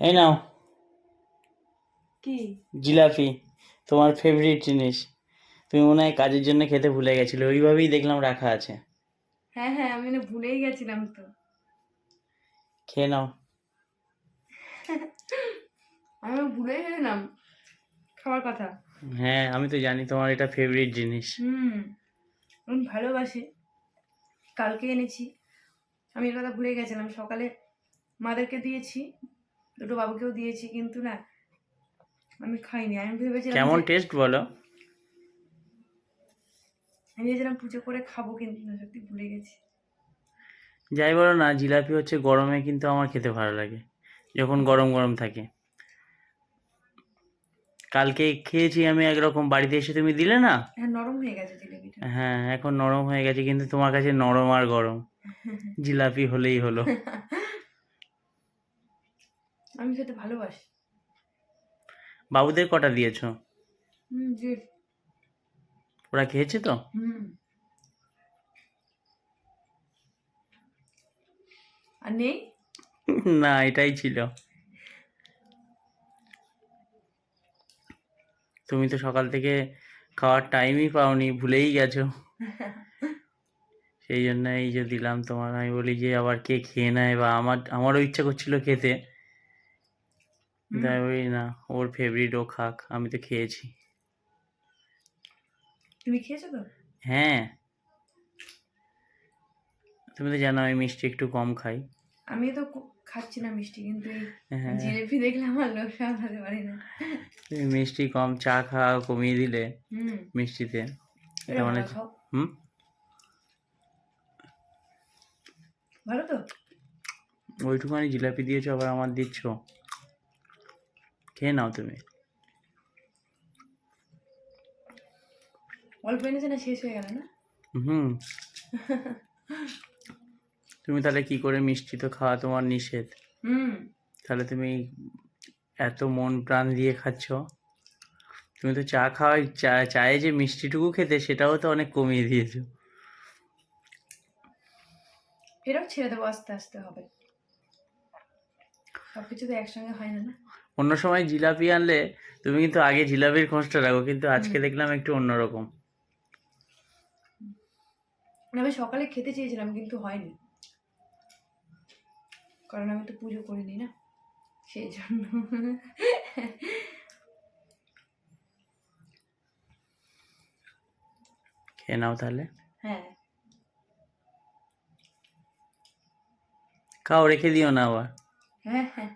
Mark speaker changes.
Speaker 1: এই নাও।
Speaker 2: কি?
Speaker 1: জিলাপি তোমার ফেভারিট জিনিস। তুমি মনে হয় কাজের জন্য খেতে ভুলে গেছিলে ওইভাবেই দেখলাম রাখা আছে।
Speaker 2: হ্যাঁ হ্যাঁ আমি না ভুলেই গেছিলাম তো।
Speaker 1: খেয়ে নাও।
Speaker 2: আমি ভুলে গেছিলাম। খাওয়ার কথা।
Speaker 1: হ্যাঁ আমি তো জানি তোমার এটা ফেভারিট জিনিস।
Speaker 2: হুম আমি ভালোবাসি। কালকে এনেছি। আমি এর কথা ভুলে গেছিলাম। সকালে মাদেরকে দিয়েছি। দুটো বাবুকেও দিয়েছি কিন্তু না আমি খাইনি। আমি ভেবেছিলাম
Speaker 1: কেমন টেস্ট বলো?
Speaker 2: আমি ভেবেছিলাম পুজো করে খাব কিন্তু না সত্যি ভুলে গেছি।
Speaker 1: যাই বলো না জিলাপি হচ্ছে গরমে কিন্তু আমার খেতে ভালো লাগে যখন গরম গরম থাকে। কালকে খেয়েছি আমি একরকম বাড়িতে এসে তুমি দিলে না?
Speaker 2: হ্যাঁ নরম হয়ে গেছে জিলিপিটা।
Speaker 1: হ্যাঁ এখন নরম হয়ে গেছে কিন্তু তোমার কাছে নরম আর গরম। জিলাপি হলেই হলো।
Speaker 2: আমি খেতে ভালোবাসি।
Speaker 1: বাবুদের কটা দিয়েছ?
Speaker 2: হুম জি
Speaker 1: ওরা খেয়েছে তো?
Speaker 2: হুম। আর নেই?
Speaker 1: না এটাই ছিল। তুমি তো সকাল থেকে খাওয়ার টাইমই পাওনি ভুলেই গেছো। সেই জন্য এই যে দিলাম তোমার আমি বলি যে আবার কে খেয়ে নেয় বা আমার আমারও ইচ্ছা করছিল খেতে। বলি না ওর ফেভারিট ও খাক আমি তো খেয়েছি।
Speaker 2: তুমি খেয়েছো তো?
Speaker 1: হ্যাঁ। তুমি তো জানো আমি মিষ্টি একটু কম খাই।
Speaker 2: আমি তো খাচ্ছি না মিষ্টি কিন্তু
Speaker 1: হ্যাঁ।
Speaker 2: দেখলে আমার লোভ সামলাতে পারি না।
Speaker 1: তুমি মিষ্টি কম চা খাওয়া কমিয়ে দিলে মিষ্টিতে এটা মানে হুম?
Speaker 2: ভালো তো?
Speaker 1: ওইটুখানি জিলাপি দিয়েছ আবার আমার দিচ্ছ? খেয়ে নাও তুমি।
Speaker 2: অল্প এনেছে না শেষ হয়ে গেল না?
Speaker 1: হুম। তুমি তাহলে কি করে মিষ্টি তো খাওয়া তোমার নিষেধ?
Speaker 2: হুম।
Speaker 1: তাহলে তুমি এত মন প্রাণ দিয়ে খাচ্ছ। তুমি তো চা খাওয়াই চা চায়ে যে মিষ্টিটুকু খেতে সেটাও তো অনেক কমিয়ে দিয়েছ।
Speaker 2: এটাও ছেড়ে দেবো আস্তে আস্তে হবে। সবকিছু তো একসঙ্গে হয় না না?
Speaker 1: অন্য সময় জিলাপি আনলে তুমি কিন্তু আগে জিলাপির খোঁজটা রাখো কিন্তু আজকে দেখলাম একটু অন্যরকম।
Speaker 2: মানে আমি সকালে খেতে চেয়েছিলাম কিন্তু হয়নি। কারণ আমি তো পুজো করিনি না সেই জন্য।
Speaker 1: খেয়ে নাও তাহলে।
Speaker 2: হ্যাঁ।
Speaker 1: খাও রেখে দিও না আবার।
Speaker 2: হ্যাঁ হ্যাঁ।